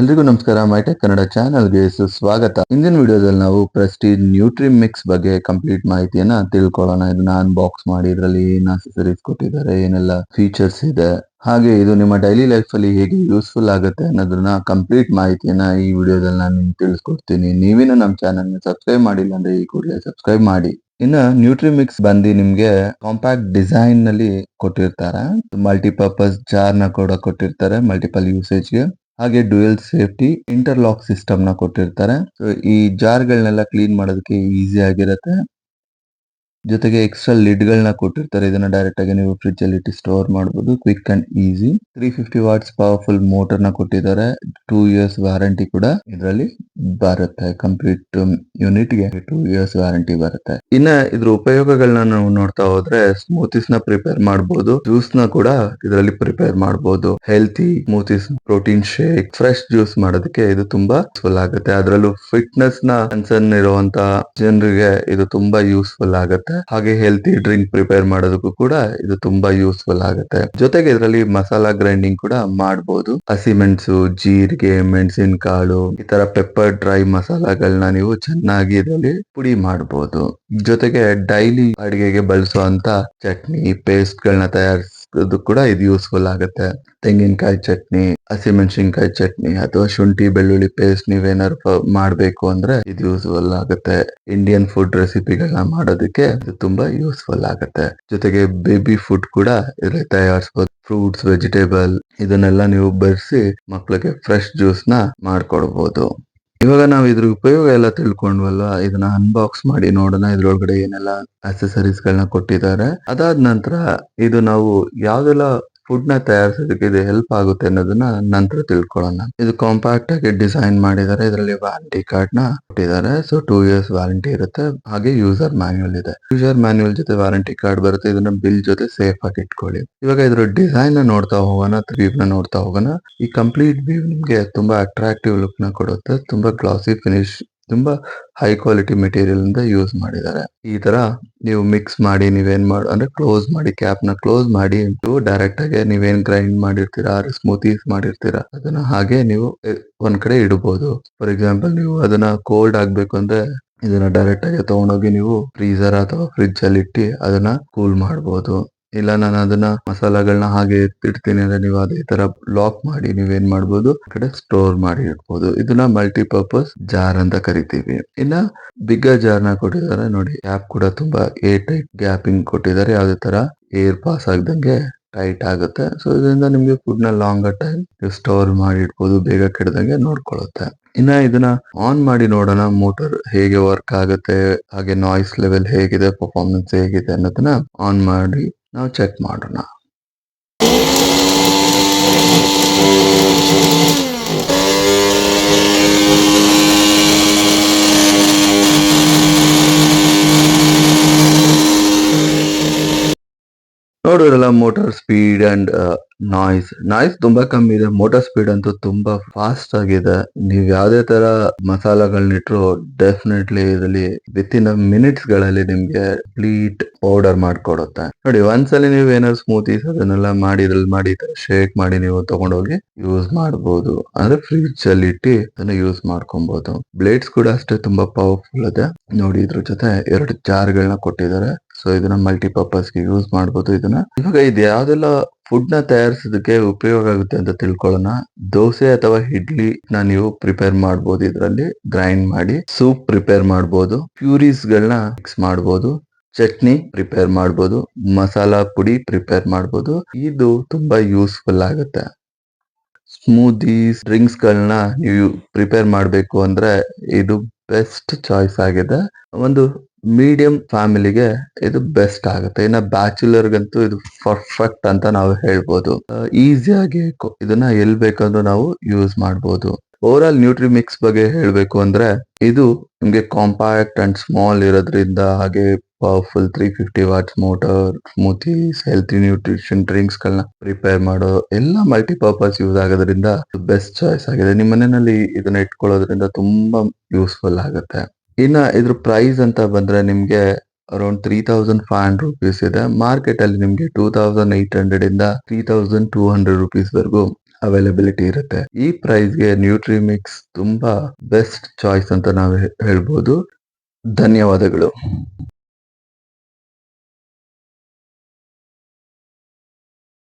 ಎಲ್ರಿಗೂ ನಮಸ್ಕಾರ ಮೈಟೆಕ್ ಕನ್ನಡ ಚಾನಲ್ಗೆ ಸುಸ್ವಾಗತ. ಇಂದಿನ ವಿಡಿಯೋದಲ್ಲಿ ನಾವು ಪ್ರೆಸ್ಟೀಜ್ ನ್ಯೂಟ್ರಿ ಮಿಕ್ಸ್ ಬಗ್ಗೆ ಕಂಪ್ಲೀಟ್ ಮಾಹಿತಿಯನ್ನ ತಿಳ್ಕೊಳ್ಳೋಣ. ಇದನ್ನ ಅನ್ಬಾಕ್ಸ್ ಮಾಡಿ, ಇದರಲ್ಲಿ ಏನ್ ಅಸೆಸರೀಸ್ ಕೊಟ್ಟಿದ್ದಾರೆ, ಏನೆಲ್ಲ ಫೀಚರ್ಸ್ ಇದೆ, ಹಾಗೆ ಇದು ನಿಮ್ಮ ಡೈಲಿ ಲೈಫ್ ಅಲ್ಲಿ ಹೇಗೆ ಯೂಸ್ಫುಲ್ ಆಗುತ್ತೆ ಅನ್ನೋದನ್ನ ಕಂಪ್ಲೀಟ್ ಮಾಹಿತಿಯನ್ನ ಈ ವಿಡಿಯೋದಲ್ಲಿ ನಾನು ನಿಮ್ಗೆ ತಿಳಿಸ್ಕೊಡ್ತೀನಿ. ನೀವೇನು ನಮ್ಮ ಚಾನಲ್ ಸಬ್ಸ್ಕ್ರೈಬ್ ಮಾಡಿಲ್ಲ ಅಂದ್ರೆ ಈ ಕೂಡಲೇ ಸಬ್ಸ್ಕ್ರೈಬ್ ಮಾಡಿ. ಇನ್ನ ನ್ಯೂಟ್ರಿ ಮಿಕ್ಸ್ ಬಂದು ನಿಮ್ಗೆ ಕಾಂಪ್ಯಾಕ್ಟ್ ಡಿಸೈನ್ನಲ್ಲಿ ಕೊಟ್ಟಿರ್ತಾರೆ. ಮಲ್ಟಿಪರ್ಪಸ್ ಜಾರ್ನ ಕೂಡ ಕೊಟ್ಟಿರ್ತಾರೆ ಮಲ್ಟಿಪಲ್ ಯೂಸೇಜ್ಗೆ. ಹಾಗೆ ಡ್ಯುಯಲ್ ಸೇಫ್ಟಿ ಇಂಟರ್ಲಾಕ್ ಸಿಸ್ಟಮ್ನ ಕೊಟ್ಟಿರ್ತಾರೆ. ಸೊ ಈ ಜಾರ್ ಗಳನ್ನೆಲ್ಲ ಕ್ಲೀನ್ ಮಾಡೋದಕ್ಕೆ ಈಸಿ ಆಗಿರುತ್ತೆ. ಜೊತೆಗೆ ಎಕ್ಸ್ಟ್ರಾ ಲಿಡ್ ಗಳನ್ನ ಕೊಟ್ಟಿರ್ತಾರೆ. ಇದನ್ನ ಡೈರೆಕ್ಟ್ ಆಗಿ ನೀವು ಫ್ರಿಡ್ಜ್ ಅಲ್ಲಿ ಇಟ್ಟು ಸ್ಟೋರ್ ಮಾಡಬಹುದು quick and easy three fifty watts powerful ಮೋಟರ್ನ ಕೊಟ್ಟಿದ್ದಾರೆ. ಟೂ ಇಯರ್ಸ್ ವ್ಯಾರಂಟಿ ಕೂಡ ಇದರಲ್ಲಿ ಬರುತ್ತೆ. ಕಂಪ್ಲೀಟ್ ಯೂನಿಟ್ಗೆ ಟೂ ಇಯರ್ಸ್ ವ್ಯಾರಂಟಿ ಬರುತ್ತೆ. ಇನ್ನ ಇದ್ರ ಉಪಯೋಗಗಳನ್ನ ನಾವು ನೋಡ್ತಾ ಹೋದ್ರೆ ಸ್ಮೂತೀಸ್ನ ಪ್ರಿಪೇರ್ ಮಾಡಬಹುದು ಜ್ಯೂಸ್ನ ಕೂಡ ಇದರಲ್ಲಿ ಪ್ರಿಪೇರ್ ಮಾಡಬಹುದು healthy smoothies protein shake fresh juice ಮಾಡೋದಕ್ಕೆ ಇದು ತುಂಬಾ ಯೂಸ್ಫುಲ್ ಆಗುತ್ತೆ. ಅದರಲ್ಲೂ ಫಿಟ್ನೆಸ್ನ ಕನ್ಸರ್ನ್ ಇರುವಂತ ಜನರಿಗೆ ಇದು ತುಂಬಾ ಯೂಸ್ಫುಲ್ ಆಗುತ್ತೆ. ಹಾಗೆ ಹೆಲ್ತಿ ಡ್ರಿಂಕ್ ಪ್ರಿಪೇರ್ ಮಾಡೋದಕ್ಕೂ ಕೂಡ ಇದು ತುಂಬಾ ಯೂಸ್ಫುಲ್ ಆಗುತ್ತೆ. ಜೊತೆಗೆ ಇದರಲ್ಲಿ ಮಸಾಲಾ ಗ್ರೈಂಡಿಂಗ್ ಕೂಡ ಮಾಡಬಹುದು ಹಸಿಮೆಣಸು ಜೀರಿಗೆ ಮೆಣಸಿನ ಕಾಳು ಈ ತರ ಪೆಪ್ಪರ್ ಡ್ರೈ ಮಸಾಲಾಗಳನ್ನ ನೀವು ಚೆನ್ನಾಗಿ ಇದರಲ್ಲಿ ಪುಡಿ ಮಾಡಬಹುದು ಜೊತೆಗೆ ಡೈಲಿ ಅಡಿಗೆಗೆ ಬಳಸುವಂತ ಚಟ್ನಿ ಪೇಸ್ಟ್ ಗಳನ್ನ ತಯಾರಿಸೋದು ಕೂಡ ಇದು ಯೂಸ್ಫುಲ್ ಆಗುತ್ತೆ. ತೆಂಗಿನಕಾಯಿ ಚಟ್ನಿ, ಹಸಿಮೆಣಸಿನಕಾಯಿ ಚಟ್ನಿ ಅಥವಾ ಶುಂಠಿ, ಬೆಳ್ಳುಳ್ಳಿ ಪೇಸ್ಟ್ ನೀವೇನಾದ್ರು ಮಾಡಬೇಕು ಅಂದ್ರೆ ಇದು ಯೂಸ್ಫುಲ್ ಆಗುತ್ತೆ. ಇಂಡಿಯನ್ ಫುಡ್ ರೆಸಿಪಿಗಳನ್ನ ಮಾಡೋದಕ್ಕೆ ಇದು ತುಂಬಾ ಯೂಸ್ಫುಲ್ ಆಗುತ್ತೆ. ಜೊತೆಗೆ ಬೇಬಿ ಫುಡ್ ಕೂಡ ಇದ್ರೆ ತಯಾರಿಸಬಹುದು ಫ್ರೂಟ್ಸ್ ವೆಜಿಟೇಬಲ್ ಇದನ್ನೆಲ್ಲ ನೀವು ಬೆರೆಸಿ ಮಕ್ಕಳಿಗೆ ಫ್ರೆಶ್ ಜ್ಯೂಸ್ನ ಮಾಡ್ಕೊಡ್ಬಹುದು ಇವಾಗ ನಾವು ಇದ್ರ ಉಪಯೋಗ ಎಲ್ಲ ತಿಳ್ಕೊಂಡ್ವಲ್ಲ ಇದನ್ನ ಅನ್ಬಾಕ್ಸ್ ಮಾಡಿ ನೋಡೋಣ, ಇದ್ರೊಳಗಡೆ ಏನೆಲ್ಲ ಅಸೆಸರೀಸ್ ಗಳನ್ನ ಕೊಟ್ಟಿದ್ದಾರೆ. ಅದಾದ ನಂತರ ಇದು ನಾವು ಯಾವ್ದೆಲ್ಲ ಫುಡ್ನ ತಯಾರಿಸೋದಕ್ಕೆ ಇದು ಹೆಲ್ಪ್ ಆಗುತ್ತೆ ಅನ್ನೋದನ್ನ ನಂತರ ತಿಳ್ಕೊಳ್ಳೋಣ. ಇದು ಕಾಂಪ್ಯಾಕ್ಟ್ ಆಗಿ ಡಿಸೈನ್ ಮಾಡಿದ್ದಾರೆ. ಇದರಲ್ಲಿ ವಾರಂಟಿ ಕಾರ್ಡ್ನ ಕೊಟ್ಟಿದ್ದಾರೆ. ಸೊ ಟೂ ಇಯರ್ಸ್ ವಾರಂಟಿ ಇರುತ್ತೆ. ಹಾಗೆ ಯೂಸರ್ ಮ್ಯಾನ್ಯುಲ್ ಇದೆ. ಯೂಸರ್ ಮ್ಯಾನ್ಯುಲ್ ಜೊತೆ ವಾರಂಟಿ ಕಾರ್ಡ್ ಬರುತ್ತೆ. ಇದನ್ನ ಬಿಲ್ ಜೊತೆ ಸೇಫ್ ಆಗಿ ಇಟ್ಕೊಳ್ಳಿ. ಇವಾಗ ಇದ್ರ ಡಿಸೈನ್ನ ನೋಡ್ತಾ ಹೋಗೋಣ ವ್ಯೂ ನ ನೋಡ್ತಾ ಹೋಗೋಣ. ಈ ಕಂಪ್ಲೀಟ್ ವ್ಯೂ ನಿಮ್ಗೆ ತುಂಬಾ ಅಟ್ರಾಕ್ಟಿವ್ ಲುಕ್ನ ಕೊಡುತ್ತೆ. ತುಂಬಾ ಗ್ಲಾಸಿ ಫಿನಿಶ್ ತುಂಬಾ ಹೈ ಕ್ವಾಲಿಟಿ ಮೆಟೀರಿಯಲ್ ಇಂದ ಯೂಸ್ ಮಾಡಿದ್ದಾರೆ. ಈ ತರ ನೀವು ಮಿಕ್ಸ್ ಮಾಡಿ ನೀವೇನ್ ಮಾಡ, ಅಂದ್ರೆ ಕ್ಲೋಸ್ ಮಾಡಿ ಕ್ಯಾಪ್ನ ಕ್ಲೋಸ್ ಮಾಡಿ ಡೈರೆಕ್ಟ್ ಆಗಿ ನೀವೇನ್ ಗ್ರೈಂಡ್ ಮಾಡಿರ್ತೀರಾ ಸ್ಮೂತೀಸ್ ಮಾಡಿರ್ತೀರಾ, ಅದನ್ನ ಹಾಗೆ ನೀವು ಒಂದ್ ಕಡೆ ಇಡಬಹುದು ಫಾರ್ ಎಕ್ಸಾಂಪಲ್ ನೀವು ಅದನ್ನ ಕೋಲ್ಡ್ ಆಗ್ಬೇಕು ಅಂದ್ರೆ ಇದನ್ನ ಡೈರೆಕ್ಟ್ ಆಗಿ ತಗೊಂಡೋಗಿ ನೀವು ಫ್ರೀಸರ್ ಅಥವಾ ಫ್ರಿಡ್ಜ್ ಅಲ್ಲಿ ಇಟ್ಟು ಅದನ್ನ ಕೂಲ್ ಮಾಡಬಹುದು ಇಲ್ಲ, ನಾನು ಅದನ್ನ ಮಸಾಲಾಗಳನ್ನ ಹಾಗೆ ಎತ್ತಿಡ್ತೀನಿ ಅಂದ್ರೆ ನೀವು ಅದೇ ತರ ಲಾಕ್ ಮಾಡಿ ನೀವೇನ್ ಮಾಡ್ಬೋದು? ಕಡೆ ಸ್ಟೋರ್ ಮಾಡಿ ಇಡ್ಬೋದು. ಇದನ್ನ ಮಲ್ಟಿಪರ್ಪಸ್ ಜಾರ್ ಅಂತ ಕರಿತೀವಿ. ಇನ್ನ ಬಿಗ್ಗ ಜಾರ್ನ ಕೊಟ್ಟಿದ್ದಾರೆ ನೋಡಿ. ಗ್ಯಾಪ್ ಕೂಡ ತುಂಬಾ ಏರ್ ಟೈಟ್ ಗ್ಯಾಪಿಂಗ್ ಕೊಟ್ಟಿದ್ದಾರೆ. ಯಾವ್ದೇ ತರ ಏರ್ ಪಾಸ್ ಆಗ್ದಂಗೆ ಟೈಟ್ ಆಗುತ್ತೆ. ಸೊ ಇದರಿಂದ ನಿಮ್ಗೆ ಫುಡ್ನ ಲಾಂಗರ್ ಟೈಮ್ ಸ್ಟೋರ್ ಮಾಡಿ ಇಡ್ಬೋದು. ಬೇಗ ಕೆಡದಂಗೆ ನೋಡ್ಕೊಳ್ಳುತ್ತೆ ಇನ್ನ ಇದನ್ನ ಆನ್ ಮಾಡಿ ನೋಡೋಣ. ಮೋಟರ್ ಹೇಗೆ ವರ್ಕ್ ಆಗುತ್ತೆ? ಹಾಗೆ ನಾಯ್ಸ್ ಲೆವೆಲ್ ಹೇಗಿದೆ? ಪರ್ಫಾರ್ಮೆನ್ಸ್ ಹೇಗಿದೆ ಅನ್ನೋದನ್ನ ಆನ್ ಮಾಡಿ ನಾವು ಚೆಕ್ ಮಾಡೋಣ. ನೋಡಿದ್ರಲ್ಲ motor speed and noise noise ತುಂಬಾ ಕಮ್ಮಿ ಇದೆ. ಮೋಟಾರ್ ಸ್ಪೀಡ್ ಅಂತೂ ತುಂಬಾ ಫಾಸ್ಟ್ ಆಗಿದೆ. ನೀವ್ ಯಾವ್ದೇ ತರ ಮಸಾಲಗಳನ್ನಿಟ್ರು ಡೆಫಿನೆಟ್ಲಿ ಇದರಲ್ಲಿ ವಿತ್ ಇನ್ ಮಿನಿಟ್ಸ್ಗಳಲ್ಲಿ ನಿಮ್ಗೆ ಪ್ಲೀಟ್ ಪೌಡರ್ ಮಾಡ್ಕೊಡುತ್ತೆ. ನೋಡಿ ಒಂದ್ಸಲಿ ನೀವು ಏನಾದ್ರು ಸ್ಮೂತೀಸ್ ಅದನ್ನೆಲ್ಲ ಮಾಡಿ, ಇದ್ರಲ್ಲಿ ಮಾಡಿ ಶೇಕ್ ಮಾಡಿ ನೀವು ತಗೊಂಡೋಗಿ ಯೂಸ್ ಮಾಡಬಹುದು ಅಂದ್ರೆ ಫ್ರಿಡ್ಜ್ ಅಲ್ಲಿ ಇಟ್ಟು ಅದನ್ನ ಯೂಸ್ ಮಾಡ್ಕೊಬಹುದು ಬ್ಲೇಡ್ಸ್ ಕೂಡ ಅಷ್ಟೇ ತುಂಬಾ ಪವರ್ಫುಲ್ ಇದೆ. ನೋಡಿ, ಇದ್ರ ಜೊತೆ ಎರಡು ಜಾರ್ ಗಳನ್ನ ಕೊಟ್ಟಿದ್ದಾರೆ. ಸೊ ಇದನ್ನ ಮಲ್ಟಿಪರ್ಪಸ್ಗೆ ಯೂಸ್ ಮಾಡಬಹುದು ಇದನ್ನ. ಇವಾಗ ಇದು ಯಾವ್ದೆಲ್ಲ ಫುಡ್ನ ತಯಾರಿಸೋದಕ್ಕೆ ಉಪಯೋಗ ಆಗುತ್ತೆ ಅಂತ ತಿಳ್ಕೊಳ್ಳೋಣ. ದೋಸೆ ಅಥವಾ ಇಡ್ಲಿ ನ ನೀವು ಪ್ರಿಪೇರ್ ಮಾಡಬಹುದು ಇದರಲ್ಲಿ ಗ್ರೈಂಡ್ ಮಾಡಿ ಸೂಪ್ ಪ್ರಿಪೇರ್ ಮಾಡಬಹುದು ಪ್ಯೂರೀಸ್ ಗಳನ್ನ ಮಿಕ್ಸ್ ಮಾಡಬಹುದು ಚಟ್ನಿ ಪ್ರಿಪೇರ್ ಮಾಡಬಹುದು ಮಸಾಲಾ ಪುಡಿ ಪ್ರಿಪೇರ್ ಮಾಡಬಹುದು ಇದು ತುಂಬಾ ಯೂಸ್ಫುಲ್ ಆಗುತ್ತೆ. ಸ್ಮೂದೀಸ್ ಡ್ರಿಂಕ್ಸ್ ಗಳನ್ನ ನೀವು ಪ್ರಿಪೇರ್ ಮಾಡಬೇಕು ಅಂದ್ರೆ ಇದು ಬೆಸ್ಟ್ ಚಾಯ್ಸ್ ಆಗಿದೆ. ಒಂದು ಮೀಡಿಯಂ ಫ್ಯಾಮಿಲಿಗೆ ಇದು ಬೆಸ್ಟ್ ಆಗುತ್ತೆ. ಇನ್ನ ಬ್ಯಾಚುಲರ್ ಗಂತೂ ಇದು ಪರ್ಫೆಕ್ಟ್ ಅಂತ ನಾವು ಹೇಳ್ಬೋದು. ಈಸಿಯಾಗಿ ಇದನ್ನ ಎಲ್ ಬೇಕಂದ್ರೆ ನಾವು ಯೂಸ್ ಮಾಡಬಹುದು ಓವರ್ ಆಲ್ ನ್ಯೂಟ್ರಿ ಮಿಕ್ಸ್ ಬಗ್ಗೆ ಹೇಳಬೇಕು ಅಂದ್ರೆ ಇದು ನಿಮ್ಗೆ ಕಾಂಪ್ಯಾಕ್ಟ್ ಅಂಡ್ ಸ್ಮಾಲ್ ಇರೋದ್ರಿಂದ ಹಾಗೆ powerful three fifty watts motor smoothies healthy nutrition drinks ಗಳನ್ನ ಪ್ರಿಪೇರ್ ಮಾಡೋ ಎಲ್ಲ ಮಲ್ಟಿಪರ್ಪಸ್ ಯೂಸ್ ಆಗೋದ್ರಿಂದ ಬೆಸ್ಟ್ ಚಾಯ್ಸ್ ಆಗಿದೆ. ನಿಮ್ಮ ಮನೆಯಲ್ಲಿ ಇದನ್ನ ಇಟ್ಕೊಳ್ಳೋದ್ರಿಂದ ತುಂಬಾ ಯೂಸ್ಫುಲ್ ಆಗುತ್ತೆ. ಇನ್ನ ಇದ್ರ ಪ್ರೈಸ್ ಅಂತ ಬಂದ್ರೆ ನಿಮಗೆ around three thousand five hundred rupees ಇದೆ. ಮಾರ್ಕೆಟ್ ಅಲ್ಲಿ ನಿಮ್ಗೆ ಟೂ ತೌಸಂಡ್ ಏಯ್ಟ್ ಹಂಡ್ರೆಡ್ ಇಂದ three thousand two hundred rupees ವರೆಗೂ ಅವೈಲಬಿಲಿಟಿ ಇರುತ್ತೆ. ಈ ಪ್ರೈಸ್ಗೆ ನ್ಯೂಟ್ರಿ ಮಿಕ್ಸ್ ತುಂಬಾ ಬೆಸ್ಟ್ ಚಾಯ್ಸ್ ಅಂತ ನಾವು ಹೇಳ್ಬೋದು. ಧನ್ಯವಾದಗಳು.